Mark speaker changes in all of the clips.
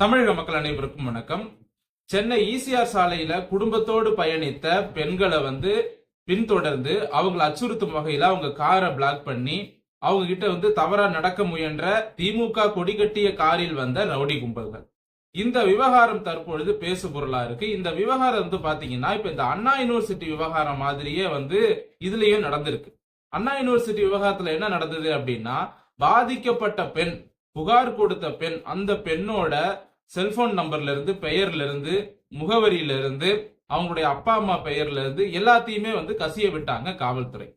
Speaker 1: தமிழக மக்கள் அனைவருக்கும் வணக்கம். சென்னை ஈசிஆர் சாலையில குடும்பத்தோடு பயணித்த பெண்களை வந்து பின்தொடர்ந்து அவங்களை அச்சுறுத்தும் வகையில அவங்க காரை பிளாக் பண்ணி அவங்க கிட்ட வந்து தவறா நடக்க முயன்ற திமுக கொடி கட்டிய காரில் வந்த ரவுடி கும்பல்கள். இந்த விவகாரம் தற்பொழுது பேசு பொருளா இருக்கு. இந்த விவகாரம் வந்து பாத்தீங்கன்னா இப்ப இந்த அண்ணா யூனிவர்சிட்டி விவகாரம் மாதிரியே வந்து இதுலயும் நடந்திருக்கு. அண்ணா யூனிவர்சிட்டி விவகாரத்துல என்ன நடந்தது அப்படின்னா பாதிக்கப்பட்ட பெண் புகார் கொடுத்த பெண் அந்த பெண்ணோட செல்போன் நம்பர்லேருந்து பெயர்லேருந்து முகவரியிலிருந்து அவங்களுடைய அப்பா அம்மா பெயர்லேருந்து எல்லாத்தையுமே வந்து கசிய விட்டாங்க காவல்துறை.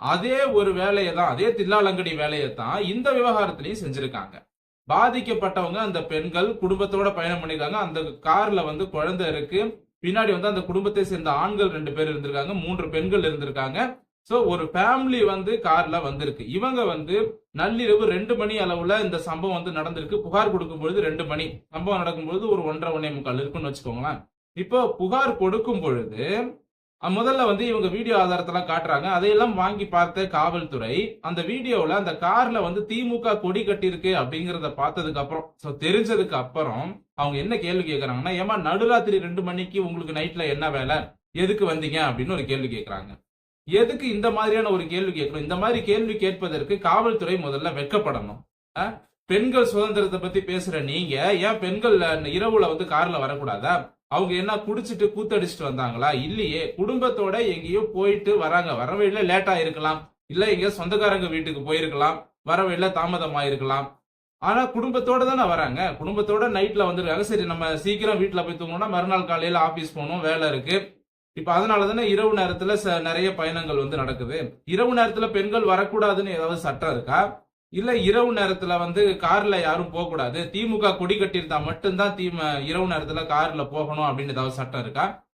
Speaker 1: அதே ஒரு வேலையை தான் அதே தில்லாலங்கடி வேலையை தான் இந்த விவகாரத்திலையும் செஞ்சுருக்காங்க. பாதிக்கப்பட்டவங்க அந்த பெண்கள் குடும்பத்தோட பயணம் பண்ணியிருக்காங்க. அந்த கார்ல வந்து குழந்தை இருக்கு. பின்னாடி வந்து அந்த குடும்பத்தை சேர்ந்த ஆண்கள் ரெண்டு பேர் இருந்திருக்காங்க. மூன்று பெண்கள் இருந்திருக்காங்க. சோ ஒரு ஃபேமிலி வந்து கார்ல வந்திருக்கு. இவங்க வந்து நள்ளிரவு ரெண்டு மணி அளவுல இந்த சம்பவம் வந்து நடந்திருக்கு. புகார் கொடுக்கும் பொழுது ரெண்டு மணி. சம்பவம் நடக்கும் பொழுது ஒரு ஒன்றரை ஒன்னே முக்கால் இருக்குன்னு வச்சுக்கோங்களேன். இப்போ புகார் கொடுக்கும் பொழுது முதல்ல வந்து இவங்க வீடியோ ஆதாரத்தெல்லாம் காட்டுறாங்க. அதையெல்லாம் வாங்கி பார்த்த காவல்துறை அந்த வீடியோவில் அந்த கார்ல வந்து திமுக கொடி கட்டியிருக்கு அப்படிங்கிறத பார்த்ததுக்கு அப்புறம் ஸோ தெரிஞ்சதுக்கு அப்புறம் அவங்க என்ன கேள்வி கேட்குறாங்கன்னா ஏமா நடுராத்திரி ரெண்டு மணிக்கு உங்களுக்கு நைட்ல என்ன வேலை? எதுக்கு வந்தீங்க? அப்படின்னு ஒரு கேள்வி கேட்குறாங்க எதுக்கு இந்த மாதிரியான ஒரு கேள்வி கேட்கணும்? இந்த மாதிரி கேள்வி கேட்பதற்கு காவல்துறை முதல்ல வெட்கப்படணும். பெண்கள் சுதந்திரத்தை பத்தி பேசுற நீங்க ஏன் பெண்கள் இரவுல வந்து கார்ல வரக்கூடாதா? அவங்க என்ன குடிச்சிட்டு கூத்தடிச்சிட்டு வந்தாங்களா? இல்லையே. குடும்பத்தோட எங்கேயோ போயிட்டு வராங்க. வர வழியில லேட்டா இருக்கலாம். இல்ல எங்க சொந்தக்காரங்க வீட்டுக்கு போயிருக்கலாம். வர வழியில தாமதமா இருக்கலாம் ஆனா குடும்பத்தோட தானே வராங்க. குடும்பத்தோட நைட்ல வந்துருக்காங்க. சரி நம்ம சீக்கிரம் வீட்டுல போய் தூங்கணும்னா மறுநாள் காலையில ஆபீஸ் போகணும். வேலை இருக்கு. இப்ப அதனால தானே இரவு நேரத்துல ச- நிறைய பயணங்கள் வந்து நடக்குது. இரவு நேரத்துல பெண்கள் வரக்கூடாதுன்னு ஏதாவது சட்டம் இருக்கா? இல்ல இரவு நேரத்துல வந்து கார்ல யாரும் போக கூடாது திமுக கொடி கட்டியிருந்தா மட்டும்தான் தீம இரவு நேரத்துல கார்ல போகணும் அப்படின்னு ஏதாவது சட்டம் இருக்கா?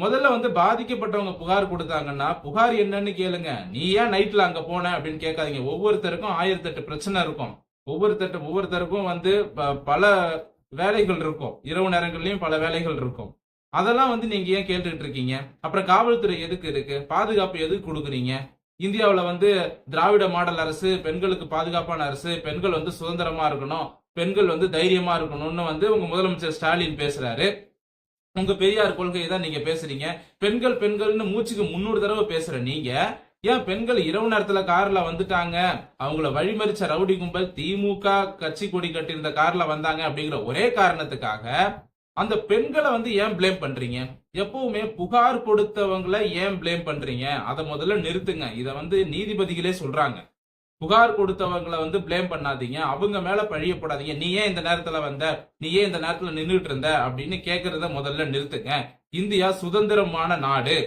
Speaker 1: முதல்ல வந்து பாதிக்கப்பட்டவங்க புகார் கொடுத்தாங்கன்னா புகார் என்னன்னு கேளுங்க. நீ ஏன் நைட்ல அங்க போன அப்படின்னு கேட்காதீங்க. ஒவ்வொருத்தருக்கும் ஆயிரத்தெட்டு பிரச்சனை இருக்கும். ஒவ்வொருத்தட்டு ஒவ்வொருத்தருக்கும் வந்து ப- பல வேலைகள் இருக்கும். இரவு நேரங்கள்லயும் பல வேலைகள் இருக்கும். அதெல்லாம் வந்து நீங்க ஏன் கேட்டுட்டு இருக்கீங்க? அப்புறம் காவல்துறை எதுக்கு இருக்கு? பாதுகாப்பு எதுக்கு கொடுக்குறீங்க? இந்தியாவில் வந்து திராவிட மாடல் அரசு பெண்களுக்கு பாதுகாப்பான அரசு பெண்கள் வந்து சுதந்திரமா இருக்கணும் பெண்கள் வந்து தைரியமா இருக்கணும்னு வந்து உங்க முதலமைச்சர் ஸ்டாலின் பேசுறாரு. உங்க பெரியார் கொள்கையை தான் நீங்க பேசுறீங்க. பெண்கள் பெண்கள்னு மூச்சுக்கு முன்னூறு தடவை பேசுற நீங்க ஏன் பெண்கள் இரவு நேரத்துல கார்ல வந்துட்டாங்க? அவங்கள வழிமறிச்ச ரவுடி கும்பல் திமுக கட்சி கொடி கட்டியிருந்த கார்ல வந்தாங்க அப்படிங்கிற ஒரே காரணத்துக்காக அந்த பெண்களை வந்து ஏன் ப்ளேம் பண்றீங்க? எப்பவுமே புகார் கொடுத்தவங்களை ஏன் ப்ளேம் பண்றீங்க? அதை முதல்ல நிறுத்துங்க. இதை வந்து நீதிபதிகளே சொல்றாங்க. புகார் கொடுத்தவங்களை வந்து ப்ளேம் பண்ணாதீங்க. அவங்க மேல பழிய போடாதீங்க நீ ஏன் இந்த நேரத்துல வந்த? நீ ஏன் இந்த நேரத்துல நின்றுட்டு இருந்த? அப்படின்னு கேக்குறத முதல்ல நிறுத்துங்க. இந்தியா சுதந்திரமான நாடு.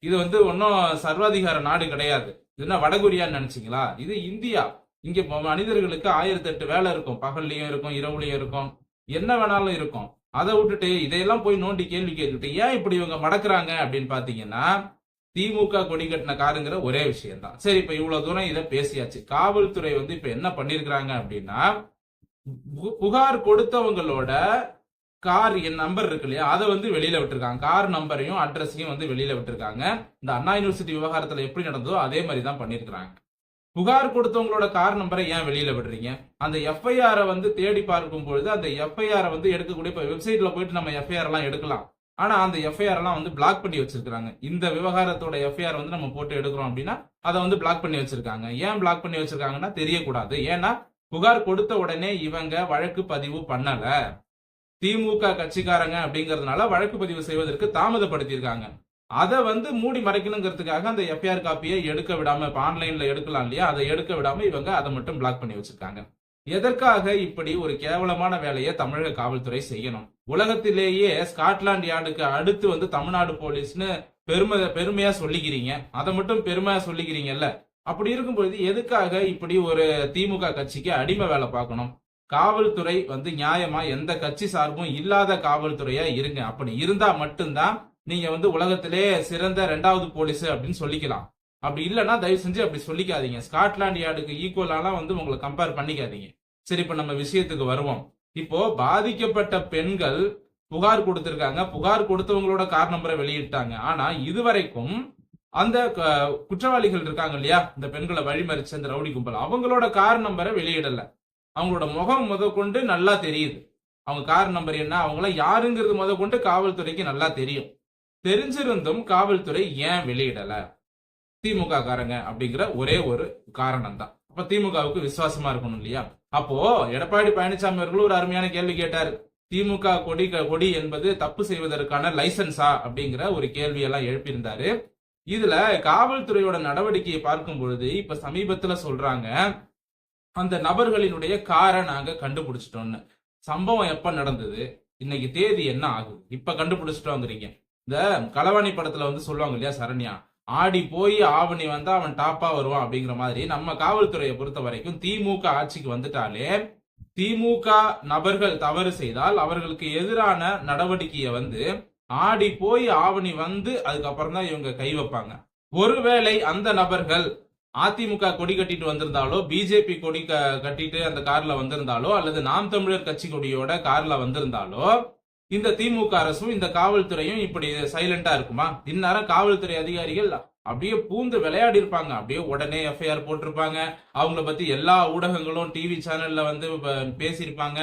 Speaker 1: இது வந்து ஒன்னும் சர்வாதிகார நாடு கிடையாது. இது என்ன வடகொரியான்னு நினைச்சிங்களா? இது இந்தியா. இங்க மனிதர்களுக்கு ஆயிரத்தி எட்டு வேலை இருக்கும். பகல்லையும் இருக்கும் இரவுலையும் இருக்கும். என்ன வேணாலும் இருக்கும். அதை விட்டுட்டு இதையெல்லாம் போய் நோண்டி கேள்வி கேட்டுட்டு ஏன் இப்படி இவங்க மடக்குறாங்க அப்படின்னு பாத்தீங்கன்னா திமுக கொடி கட்டின காருங்கிற ஒரே விஷயம் தான் சரி இப்ப இவ்வளவு தூரம் இதை பேசியாச்சு. காவல்துறை வந்து இப்ப என்ன பண்ணிருக்கிறாங்க அப்படின்னா பு- புகார் கொடுத்தவங்களோட கார் என் நம்பர் இருக்கு இல்லையா அதை வந்து வெளியில விட்டுருக்காங்க. கார் நம்பரையும் அட்ரஸையும் வந்து வெளியில விட்டுருக்காங்க. இந்த அண்ணா யூனிவர்சிட்டி விவகாரத்துல எப்படி நடந்ததோ அதே மாதிரி தான் பண்ணிருக்கிறாங்க. புகார் கொடுத்தவங்களோட கார் நம்பரை ஏன் வெளியில விடுறீங்க? அந்த எஃப்ஐஆரை வந்து தேடி பார்க்கும் பொழுது அந்த எஃப்ஐஆரை வந்து எடுக்கக்கூடிய இப்போ வெப்சைட்ல போயிட்டு நம்ம எஃப்ஐஆர் எல்லாம் எடுக்கலாம். ஆனா அந்த எஃப்ஐஆர் எல்லாம் வந்து பிளாக் பண்ணி வச்சிருக்காங்க இந்த விவகாரத்தோட எஃப்ஐஆர் வந்து நம்ம போட்டு எடுக்கிறோம் அப்படின்னா அதை வந்து பிளாக் பண்ணி வச்சிருக்காங்க. ஏன் பிளாக் பண்ணி வச்சிருக்காங்கன்னா தெரியக்கூடாது. ஏன்னா புகார் கொடுத்த உடனே இவங்க வழக்கு பதிவு பண்ணல. திமுக கட்சிக்காரங்க அப்படிங்கறதுனால வழக்கு பதிவு செய்வதற்கு தாமதப்படுத்தியிருக்காங்க. அதை வந்து மூடி மறைக்கணுங்கிறதுக்காக அந்த எஃப்ஐஆர் காப்பியை எடுக்க விடாம இப்ப ஆன்லைன்ல எடுக்கலாம் இல்லையா? அதை எடுக்க விடாம இவங்க அதை மட்டும் பிளாக் பண்ணி வச்சிருக்காங்க. எதற்காக இப்படி ஒரு கேவலமான வேலையை தமிழக காவல்துறை செய்யணும்? உலகத்திலேயே ஸ்காட்லாந்து யார்டுக்கு அடுத்து வந்து தமிழ்நாடு போலீஸ்னு பெருமை பெருமையா சொல்லிக்கிறீங்க. அதை மட்டும் பெருமையா சொல்லிக்கிறீங்கல்ல? அப்படி இருக்கும்பொழுது எதுக்காக இப்படி ஒரு திமுக கட்சிக்கு அடிமை வேலை பார்க்கணும்? காவல்துறை வந்து நியாயமா எந்த கட்சி சார்பும் இல்லாத காவல்துறையா இருங்க. அப்படி இருந்தா மட்டும்தான் நீங்க வந்து உலகத்திலே சிறந்த ரெண்டாவது போலீஸ் அப்படின்னு சொல்லிக்கலாம். அப்படி இல்லைன்னா தயவு செஞ்சு அப்படி சொல்லிக்காதீங்க. ஸ்காட்லாண்ட் யார்டுக்கு ஈக்குவலாலாம் வந்து உங்களை கம்பேர் பண்ணிக்காதீங்க. சரி இப்ப நம்ம விஷயத்துக்கு வருவோம். இப்போ பாதிக்கப்பட்ட பெண்கள் புகார் கொடுத்திருக்காங்க. புகார் கொடுத்தவங்களோட கார் நம்பரை வெளியிட்டாங்க. ஆனா இதுவரைக்கும் அந்த க- குற்றவாளிகள் இருக்காங்க இல்லையா? இந்த பெண்களை வழிமறிச்ச அந்த ரவுடி கும்பல் அவங்களோட கார் நம்பரை வெளியிடல. அவங்களோட முகம் முத கொண்டு நல்லா தெரியுது. அவங்க கார் நம்பர் என்ன? அவங்களாம் யாருங்கிறது முத கொண்டு காவல்துறைக்கு நல்லா தெரியும். தெரிஞ்சிருந்தும் காவல்துறை ஏன் வெளியிடல? திமுக காரங்க அப்படிங்கிற ஒரே ஒரு காரணம் தான் அப்ப திமுகவுக்கு விசுவாசமா இருக்கணும் இல்லையா? அப்போ எடப்பாடி பழனிசாமி அவர்கள் ஒரு அருமையான கேள்வி கேட்டார். திமுக கொடி கொடி என்பது தப்பு செய்வதற்கான லைசன்ஸா அப்படிங்கிற ஒரு கேள்வியெல்லாம் எழுப்பியிருந்தாரு. இதுல காவல்துறையோட நடவடிக்கையை பார்க்கும் பொழுது இப்ப சமீபத்துல சொல்றாங்க அந்த நபர்களினுடைய காரை நாங்க கண்டுபிடிச்சிட்டோம்னு. சம்பவம் எப்ப நடந்தது? இன்னைக்கு தேதி என்ன ஆகுது? இப்ப கண்டுபிடிச்சிட்டோங்கிறீங்க. இந்த களவாணி படத்துல வந்து சொல்லுவாங்க இல்லையா சரண்யா? ஆடி போய் ஆவணி வந்தா அவன் டாப்பா வருவான் அப்படிங்கிற மாதிரி நம்ம காவல்துறையை பொறுத்த வரைக்கும் திமுக ஆட்சிக்கு வந்துட்டாலே திமுக நபர்கள் தவறு செய்தால் அவர்களுக்கு எதிரான நடவடிக்கையை வந்து ஆடி போய் ஆவணி வந்து அதுக்கப்புறம் தான் இவங்க கை வைப்பாங்க. ஒருவேளை அந்த நபர்கள் அதிமுக கொடி கட்டிட்டு வந்திருந்தாலோ பிஜேபி கொடி க- கட்டிட்டு அந்த கார்ல வந்திருந்தாலோ அல்லது நாம் தமிழர் கட்சி கொடியோட கார்ல வந்திருந்தாலோ இந்த திமுக அரசும் இந்த காவல்துறையும் இப்படி சைலண்டா இருக்குமா? இந்நேரம் காவல்துறை அதிகாரிகள் அப்படியே பூந்து விளையாடி இருப்பாங்க. அப்படியே உடனே எஃப்ஐஆர் போட்டிருப்பாங்க. அவங்கள பத்தி எல்லா ஊடகங்களும் டிவி சேனல்ல வந்து பேசியிருப்பாங்க.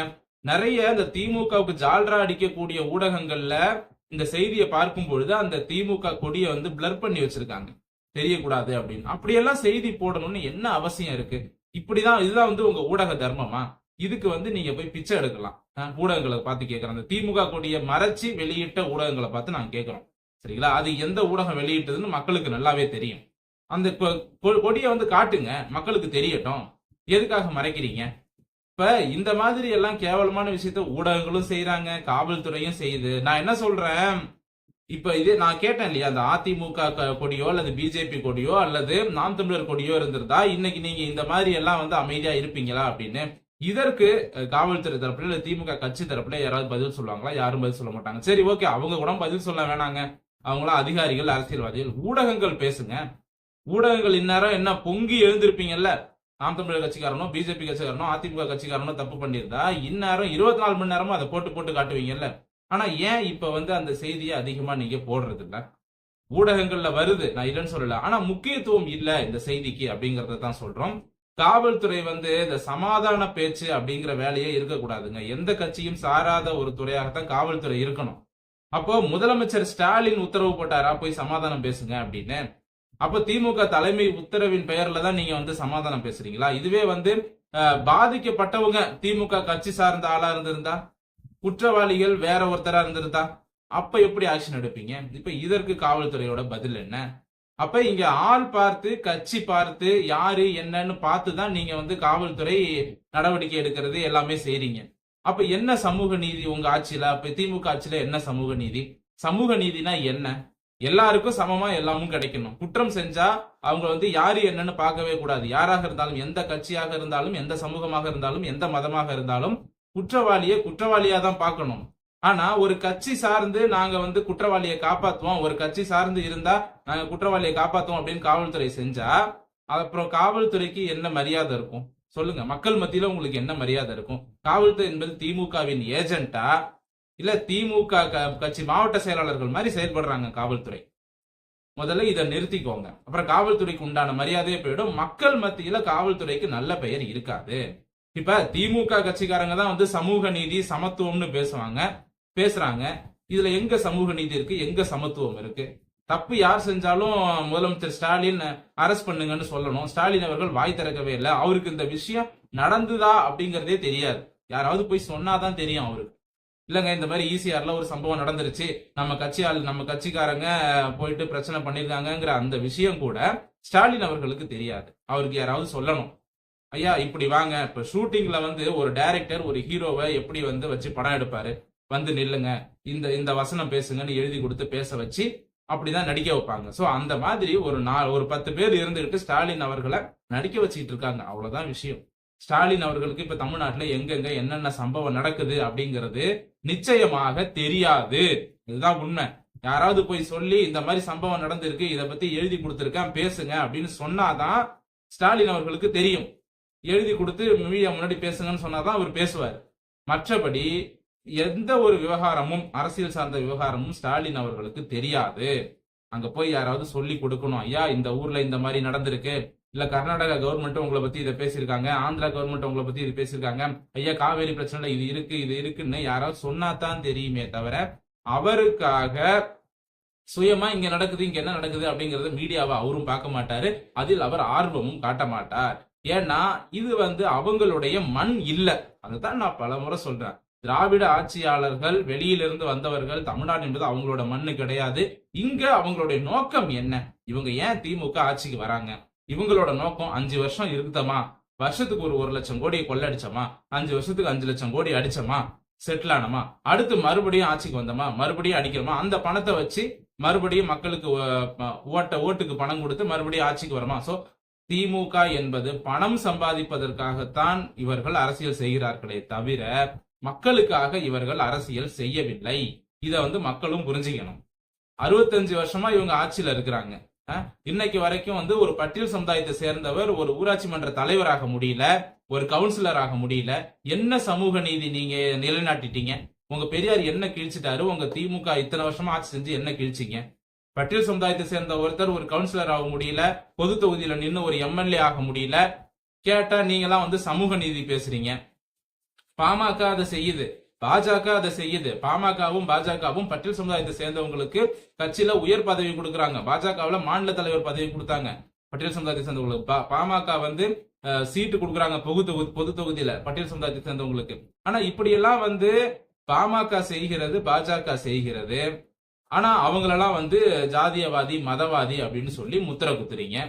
Speaker 1: நிறைய இந்த திமுகவுக்கு ஜால்ரா அடிக்கக்கூடிய ஊடகங்கள்ல இந்த செய்தியை பார்க்கும் பொழுது அந்த திமுக கொடியை வந்து பிளர் பண்ணி வச்சிருக்காங்க. தெரியக்கூடாது அப்படின்னு. அப்படியெல்லாம் செய்தி போடணும்னு என்ன அவசியம் இருக்கு? இப்படிதான் இதுதான் வந்து உங்க ஊடக தர்மமா? இதுக்கு வந்து நீங்க போய் பிச்சை எடுக்கலாம். ஊடகங்களை பார்த்து கேட்கறோம் அந்த திமுக கொடியை மறைச்சு வெளியிட்ட ஊடகங்களை பார்த்து நாங்க கேட்கறோம். சரிங்களா? அது எந்த ஊடகம் வெளியிட்டதுன்னு மக்களுக்கு நல்லாவே தெரியும். அந்த கொ- கொடியை வந்து காட்டுங்க. மக்களுக்கு தெரியட்டும். எதுக்காக மறைக்கிறீங்க? இப்ப இந்த மாதிரி எல்லாம் கேவலமான விஷயத்த ஊடகங்களும் செய்யறாங்க காவல்துறையும் செய்யுது. நான் என்ன சொல்றேன்? இப்ப இது நான் கேட்டேன் இல்லையா? அந்த அதிமுக கொடியோ அல்லது பிஜேபி கொடியோ அல்லது நாம் தமிழர் கொடியோ இருந்திருந்தா இன்னைக்கு நீங்க இந்த மாதிரி எல்லாம் வந்து அமைதியா இருப்பீங்களா அப்படின்னு. இதற்கு காவல்துறை தரப்புல இல்ல திமுக கட்சி தரப்புல யாராவது பதில் சொல்லுவாங்களா? யாரும் பதில் சொல்ல மாட்டாங்க. சரி ஓகே. அவங்க கூட பதில் சொல்ல வேணாங்க. அவங்களாம் அதிகாரிகள் அரசியல்வாதிகள் ஊடகங்கள் பேசுங்க. ஊடகங்கள் இந்நேரம் என்ன பொங்கி எழுந்திருப்பீங்கல்ல? நாம் தமிழர் கட்சிக்காரனோ பிஜேபி கட்சிக்காரனோ அதிமுக கட்சிக்காரனோ தப்பு பண்ணியிருந்தா இந்நேரம் இருபத்தி நாலு மணி நேரமும் அதை போட்டு போட்டு காட்டுவீங்கல்ல? ஆனா ஏன் இப்ப வந்து அந்த செய்தியை அதிகமா நீங்க போடுறது இல்ல ஊடகங்கள்ல வருது. நான் இல்லைன்னு சொல்லல. ஆனா முக்கியத்துவம் இல்ல இந்த செய்திக்கு அப்படிங்கறத தான் சொல்றோம். காவல்துறை வந்து இந்த சமாதான பேச்சு அப்படிங்கிற வேலையே இருக்கக்கூடாதுங்க. எந்த கட்சியும் சாராத ஒரு துறையாகத்தான் காவல்துறை இருக்கணும். அப்போ முதலமைச்சர் ஸ்டாலின் உத்தரவு போட்டாரா? போய் சமாதானம் பேசுங்க அப்படின்னு. அப்ப திமுக தலைமை உத்தரவின் பெயர்ல தான் நீங்க வந்து சமாதானம் பேசுறீங்களா? இதுவே வந்து பாதிக்கப்பட்டவங்க திமுக கட்சி சார்ந்த ஆளா இருந்திருந்தா? குற்றவாளிகள் வேற ஒருத்தரா இருந்திருந்தா? அப்ப எப்படி ஆக்ஷன் எடுப்பீங்க? இப்ப இதற்கு காவல்துறையோட பதில் என்ன? அப்ப இங்க ஆள் பார்த்து கட்சி பார்த்து யாரு என்னன்னு பார்த்து தான் நீங்க வந்து காவல்துறை நடவடிக்கை எடுக்கிறது எல்லாமே செய்றீங்க. அப்ப என்ன சமூக நீதி உங்க ஆட்சியில? அப்ப திமுக ஆட்சியில என்ன சமூக நீதி? சமூக நீதினா என்ன? எல்லாருக்கும் சமமா எல்லாமும் கிடைக்கணும். குற்றம் செஞ்சா அவங்க வந்து யாரு என்னன்னு பார்க்கவே கூடாது. யாராக இருந்தாலும் எந்த கட்சியாக இருந்தாலும் எந்த சமூகமாக இருந்தாலும் எந்த மதமாக இருந்தாலும் குற்றவாளியை குற்றவாளியா தான் பார்க்கணும். ஆனா ஒரு கட்சி சார்ந்து நாங்க வந்து குற்றவாளியை காப்பாத்துவோம் ஒரு கட்சி சார்ந்து இருந்தா நாங்க குற்றவாளியை காப்பாத்துவோம் அப்படின்னு காவல்துறை செஞ்சா அப்புறம் காவல்துறைக்கு என்ன மரியாதை இருக்கும்? சொல்லுங்க. மக்கள் மத்தியில உங்களுக்கு என்ன மரியாதை இருக்கும்? காவல்துறை என்பது திமுகவின் ஏஜென்ட்டா? இல்ல திமுக க- கட்சி மாவட்ட செயலாளர்கள் மாதிரி செயல்படுறாங்க காவல்துறை. முதல்ல இதை நிறுத்திக்கோங்க. அப்புறம் காவல்துறைக்கு உண்டான மரியாதையே போயிடும். மக்கள் மத்தியில காவல்துறைக்கு நல்ல பெயர் இருக்காது. இப்ப திமுக கட்சிக்காரங்க தான் வந்து சமூக நீதி சமத்துவம்னு பேசுவாங்க. பேசுறாங்க. இதுல எங்க சமூக நீதி இருக்கு? எங்க சமத்துவம் இருக்கு? தப்பு யார் செஞ்சாலும் முதலமைச்சர் ஸ்டாலின் அரெஸ்ட் பண்ணுங்கன்னு சொல்லணும். ஸ்டாலின் அவர்கள் வாய் திறக்கவே இல்லை. அவருக்கு இந்த விஷயம் நடந்துதா அப்படிங்கறதே தெரியாது. யாராவது போய் சொன்னாதான் தெரியும் அவருக்கு. இல்லங்க இந்த மாதிரி ஈசிஆர்ல ஒரு சம்பவம் நடந்துருச்சு. நம்ம கட்சி ஆள் நம்ம கட்சிக்காரங்க போயிட்டு பிரச்சனை பண்ணிருக்காங்கங்கிற அந்த விஷயம் கூட ஸ்டாலின் அவர்களுக்கு தெரியாது. அவருக்கு யாராவது சொல்லணும். ஐயா இப்படி வாங்க. இப்ப ஷூட்டிங்ல வந்து ஒரு டைரக்டர் ஒரு ஹீரோவை எப்படி வந்து வச்சு படம் எடுப்பாரு? வந்து நில்லுங்க. இந்த இந்த வசனம் பேசுங்கன்னு எழுதி கொடுத்து பேச வச்சு அப்படிதான் நடிக்க வைப்பாங்க. சோ அந்த மாதிரி ஒரு நாள் ஒரு பத்து பேர் இருந்துகிட்டு ஸ்டாலின் அவர்களை நடிக்க வச்சுக்கிட்டு இருக்காங்க. அவ்வளவுதான் விஷயம். ஸ்டாலின் அவர்களுக்கு இப்ப தமிழ்நாட்டுல எங்கெங்க என்னென்ன சம்பவம் நடக்குது அப்படிங்கிறது நிச்சயமாக தெரியாது. இதுதான் உண்மை. யாராவது போய் சொல்லி இந்த மாதிரி சம்பவம் நடந்திருக்கு இதை பத்தி எழுதி கொடுத்துருக்கேன் பேசுங்க அப்படின்னு சொன்னாதான் ஸ்டாலின் அவர்களுக்கு தெரியும். எழுதி கொடுத்து மீடியா முன்னாடி பேசுங்கன்னு சொன்னாதான் அவர் பேசுவார். மற்றபடி எந்த ஒரு விவகாரமும் அரசியல் சார்ந்த விவகாரமும் ஸ்டாலின் அவர்களுக்கு தெரியாது. அங்க போய் யாராவது சொல்லி கொடுக்கணும். ஐயா இந்த ஊர்ல இந்த மாதிரி நடந்திருக்கு. இல்ல கர்நாடகா கவர்மெண்ட் உங்களை பத்தி இதை பேசியிருக்காங்க. ஆந்திரா கவர்மெண்ட் உங்களை பத்தி இது பேசியிருக்காங்க. ஐயா காவேரி பிரச்சனை இது இருக்கு இது இருக்குன்னு யாராவது சொன்னாதான் தெரியுமே தவிர அவருக்காக சுயமா இங்க நடக்குது இங்க என்ன நடக்குது அப்படிங்கறத மீடியாவை அவரும் பார்க்க மாட்டாரு. அதில் அவர் ஆர்வமும் காட்ட மாட்டார். ஏன்னா இது வந்து அவங்களுடைய மண் இல்ல. அதுதான் நான் பல முறை சொல்றேன். திராவிட ஆட்சியாளர்கள் வெளியிலிருந்து வந்தவர்கள் தமிழ்நாடு என்பது அவங்களோட மண்ணு கிடையாது. இங்க அவங்களுடைய நோக்கம் என்ன? இவங்க ஏன் திமுக ஆட்சிக்கு வராங்க? இவங்களோட நோக்கம் அஞ்சு வருஷம் இருக்குதமா வருஷத்துக்கு ஒரு ஒரு லட்சம் கோடி கொள்ளடிச்சோமா? அஞ்சு வருஷத்துக்கு அஞ்சு லட்சம் கோடி அடிச்சோமா? செட்டில் ஆனோமா? அடுத்து மறுபடியும் ஆட்சிக்கு வந்தோமா? மறுபடியும் அடிக்கிறோமா? அந்த பணத்தை வச்சு மறுபடியும் மக்களுக்கு ஓ- ஓட்ட ஓட்டுக்கு பணம் கொடுத்து மறுபடியும் ஆட்சிக்கு வருமா? சோ திமுக என்பது பணம் சம்பாதிப்பதற்காகத்தான் இவர்கள் அரசியல் செய்கிறார்களே தவிர மக்களுக்காக இவர்கள் அரசியல் செய்யவில்லை. இதை வந்து மக்களும் புரிஞ்சுக்கணும். அறுபத்தஞ்சு வருஷமா இவங்க ஆட்சியில இருக்கிறாங்க. இன்னைக்கு வரைக்கும் வந்து ஒரு பட்டியல் சமுதாயத்தை சேர்ந்தவர் ஒரு ஊராட்சி மன்ற தலைவராக முடியல ஒரு கவுன்சிலர் ஆக முடியல. என்ன சமூக நீதி நீங்க நிலைநாட்டிட்டீங்க? உங்க பெரியார் என்ன கிழிச்சிட்டாரு? உங்க திமுக இத்தனை வருஷமா ஆட்சி செஞ்சு என்ன கிழிச்சிங்க? பட்டியல் சமுதாயத்தை சேர்ந்த ஒருத்தர் ஒரு கவுன்சிலர் ஆக முடியல பொது தொகுதியில நின்று ஒரு எம்எல்ஏ ஆக முடியல. கேட்டா நீங்களாம் வந்து சமூக நீதி பேசுறீங்க. பாமக அதை செய்யுது. பாஜக அதை செய்யுது. பாமகவும் பாஜகவும் பட்டியல் சமுதாயத்தை சேர்ந்தவங்களுக்கு கட்சியில உயர் பதவி கொடுக்குறாங்க. பாஜகவுல மாநில தலைவர் பதவி கொடுத்தாங்க. பட்டியல் சமுதாயத்தை சேர்ந்தவங்களுக்கு. பாமக வந்து சீட்டு கொடுக்குறாங்க பொது தொகுதி பொது தொகுதியில பட்டியல் சமுதாயத்தை சேர்ந்தவங்களுக்கு. ஆனா இப்படியெல்லாம் வந்து பாமக செய்கிறது பாஜக செய்கிறது. ஆனா அவங்களெல்லாம் வந்து ஜாதியவாதி மதவாதி அப்படின்னு சொல்லி முத்திர குத்துறீங்க.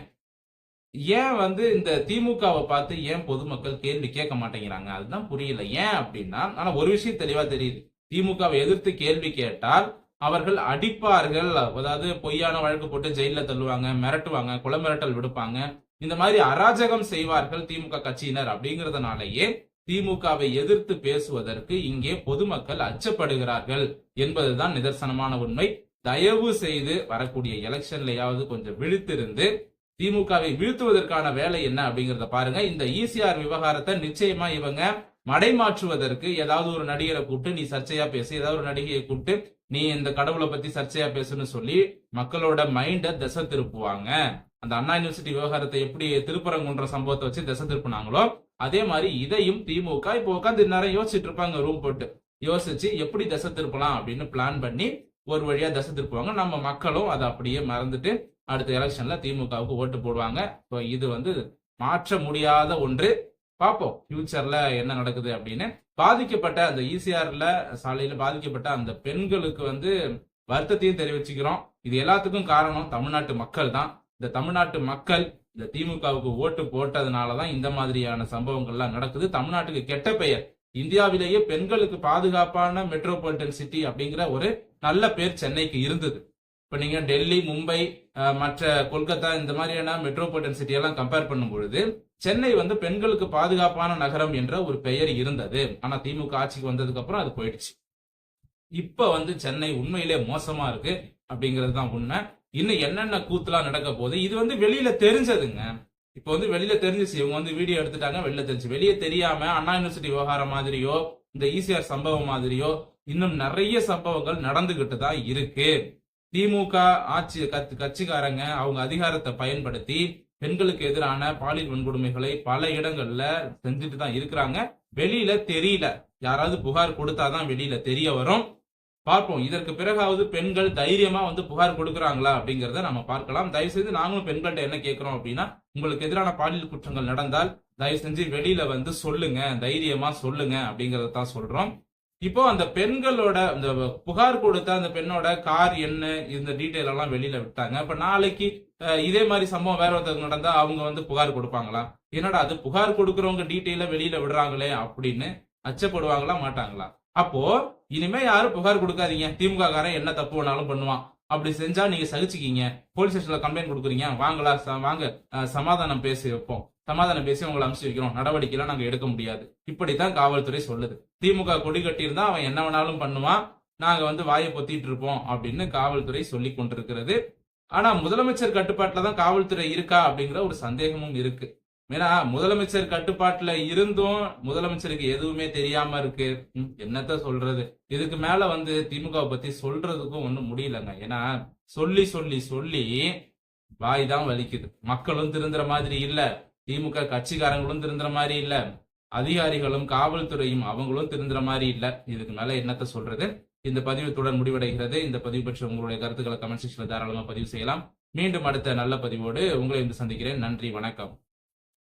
Speaker 1: ஏன் வந்து இந்த திமுகவை பார்த்து ஏன் பொதுமக்கள் கேள்வி கேட்க மாட்டேங்கிறாங்க? அதுதான் புரியல. ஏன் அப்படின்னா ஆனா ஒரு விஷயம் தெளிவா தெரியுது. திமுகவை எதிர்த்து கேள்வி கேட்டால் அவர்கள் அடிப்பார்கள். அதாவது பொய்யான வழக்கு போட்டு ஜெயில தள்ளுவாங்க மிரட்டுவாங்க குளமிரட்டல் விடுப்பாங்க. இந்த மாதிரி அராஜகம் செய்வார்கள் திமுக கட்சியினர் அப்படிங்கறதுனாலேயே திமுகவை எதிர்த்து பேசுவதற்கு இங்கே பொதுமக்கள் அச்சப்படுகிறார்கள் என்பதுதான் நிதர்சனமான உண்மை. தயவு செய்து வரக்கூடிய எலெக்ஷன்லயாவது கொஞ்சம் விழித்திருந்து திமுகவை வீழ்த்துவதற்கான வேலை என்ன அப்படிங்கறத பாருங்க. இந்த ஈசிஆர் விவகாரத்தை நிச்சயமா இவங்க மடைமாற்றுவதற்கு ஏதாவது ஒரு நடிகரை கூப்பிட்டு நீ சர்ச்சையா பேசு ஏதாவது ஒரு நடிகையை கூப்பிட்டு நீ இந்த கடவுளை பத்தி சர்ச்சையா பேசுன்னு சொல்லி மக்களோட மைண்ட திசை திருப்புவாங்க. அந்த அண்ணா யூனிவர்சிட்டி விவகாரத்தை எப்படி திருப்பரங்குன்ற சம்பவத்தை வச்சு திசை திருப்புனாங்களோ அதே மாதிரி இதையும் திமுக இப்போ உட்காந்து நேரம் யோசிச்சுட்டு இருப்பாங்க ரூம் போட்டு. யோசிச்சு எப்படி திசை திருப்பலாம் அப்படின்னு பிளான் பண்ணி ஒரு வழியா திசை திருப்புவாங்க. நம்ம மக்களும் அதை அப்படியே மறந்துட்டு அடுத்த எலெக்ஷன்ல திமுகவுக்கு ஓட்டு போடுவாங்க. இப்போ இது வந்து மாற்ற முடியாத ஒன்று. பார்ப்போம் ஃபியூச்சர்ல என்ன நடக்குது அப்படின்னு. பாதிக்கப்பட்ட அந்த ஈசிஆர்ல சாலையில பாதிக்கப்பட்ட அந்த பெண்களுக்கு வந்து வருத்தத்தையும் தெரிவிச்சுக்கிறோம். இது எல்லாத்துக்கும் காரணம் தமிழ்நாட்டு மக்கள் தான். இந்த தமிழ்நாட்டு மக்கள் இந்த திமுகவுக்கு ஓட்டு போட்டதுனாலதான் இந்த மாதிரியான சம்பவங்கள்லாம் நடக்குது. தமிழ்நாட்டுக்கு கெட்ட பெயர். இந்தியாவிலேயே பெண்களுக்கு பாதுகாப்பான மெட்ரோபாலிட்டன் சிட்டி அப்படிங்கிற ஒரு நல்ல பேர் சென்னைக்கு இருந்தது. இப்போ நீங்கள் டெல்லி மும்பை மற்ற கொல்கத்தா இந்த மாதிரியான மெட்ரோபாலிட்டன் சிட்டி எல்லாம் கம்பேர் பண்ணும் பொழுது சென்னை வந்து பெண்களுக்கு பாதுகாப்பான நகரம் என்ற ஒரு பெயர் இருந்தது. ஆனால் திமுக ஆட்சிக்கு வந்ததுக்கு அப்புறம் அது போயிடுச்சு. இப்போ வந்து சென்னை உண்மையிலே மோசமா இருக்கு அப்படிங்கிறது தான் உண்மை. இன்னும் என்னென்ன கூத்துலாம் நடக்க போகுது? இது வந்து வெளியில தெரிஞ்சதுங்க. இப்போ வந்து வெளியில தெரிஞ்சிச்சு. இவங்க வந்து வீடியோ எடுத்துட்டாங்க வெளியில தெரிஞ்சு வெளியே தெரியாம அண்ணா யூனிவர்சிட்டி விவகாரம் மாதிரியோ இந்த ஈசிஆர் சம்பவம் மாதிரியோ இன்னும் நிறைய சம்பவங்கள் நடந்துகிட்டு தான் இருக்கு. திமுக ஆட்சி கட்சி- கட்சிக்காரங்க அவங்க அதிகாரத்தை பயன்படுத்தி பெண்களுக்கு எதிரான பாலியல் வன்கொடுமைகளை பல இடங்கள்ல செஞ்சுட்டு தான் இருக்கிறாங்க. வெளியில தெரியல. யாராவது புகார் கொடுத்தாதான் வெளியில தெரிய வரும். பார்ப்போம். இதற்கு பிறகாவது பெண்கள் தைரியமா வந்து புகார் கொடுக்குறாங்களா அப்படிங்கறத நம்ம பார்க்கலாம். தயவு செய்து நாங்களும் பெண்கள்ட்ட என்ன கேட்கிறோம் அப்படின்னா உங்களுக்கு எதிரான பாலியல் குற்றங்கள் நடந்தால் தயவு செஞ்சு வெளியில வந்து சொல்லுங்க. தைரியமா சொல்லுங்க அப்படிங்கறத தான் சொல்றோம். இப்போ அந்த பெண்களோட அந்த புகார் கொடுத்த அந்த பெண்ணோட கார் என்ன இந்த டீட்டெயில் எல்லாம் வெளியில விட்டாங்க. இப்ப நாளைக்கு இதே மாதிரி சம்பவம் வேற ஒருத்தருக்கு நடந்தா அவங்க வந்து புகார் கொடுப்பாங்களா? என்னடா அது புகார் கொடுக்கறவங்க டீட்டெயில வெளியில விடுறாங்களே அப்படின்னு அச்சப்படுவாங்களா மாட்டாங்களா? அப்போ இனிமே யாரும் புகார் கொடுக்காதீங்க. திமுக காரன் என்ன தப்பு வேணாலும் பண்ணுவான். அப்படி செஞ்சா நீங்க சகிச்சுக்கீங்க. போலீஸ் ஸ்டேஷன்ல கம்ப்ளைண்ட் கொடுக்குறீங்க. வாங்களா வாங்க சமாதானம் பேசி வைப்போம். சமாதானம் பேசி உங்களை அனுப்பிச்சு வைக்கிறோம். நடவடிக்கைலாம் நாங்க எடுக்க முடியாது. இப்படித்தான் காவல்துறை சொல்லுது. திமுக கொடி கட்டியிருந்தா அவன் என்ன வேணாலும் பண்ணுவான். நாங்க வந்து வாயை பொத்திட்டு இருப்போம் அப்படின்னு காவல்துறை சொல்லி கொண்டிருக்கிறது. ஆனா முதலமைச்சர் கட்டுப்பாட்டில் தான் காவல்துறை இருக்கா அப்படிங்கிற ஒரு சந்தேகமும் இருக்கு. ஏன்னா முதலமைச்சர் கட்டுப்பாட்டுல இருந்தும் முதலமைச்சருக்கு எதுவுமே தெரியாம இருக்கு. என்னத்த சொல்றது? இதுக்கு மேல வந்து திமுக பத்தி சொல்றதுக்கும் ஒண்ணும் முடியலங்க. ஏன்னா சொல்லி சொல்லி சொல்லி வாய் தான் வலிக்குது. மக்களும் திருந்துற மாதிரி இல்லை. திமுக கட்சிக்காரங்களும் திருந்துற மாதிரி இல்ல. அதிகாரிகளும் காவல்துறையும் அவங்களும் திருந்துற மாதிரி இல்ல. இதுக்கு மேல என்னத்த சொல்றது? இந்த பதிவு தொடர் முடிவடைகிறது. இந்த பதிவு பற்றி உங்களுடைய கருத்துக்களை கமெண்ட் செக்ஷன்ல தாராளமா பதிவு செய்யலாம். மீண்டும் அடுத்த நல்ல பதிவோடு உங்களை வந்து சந்திக்கிறேன். நன்றி வணக்கம்.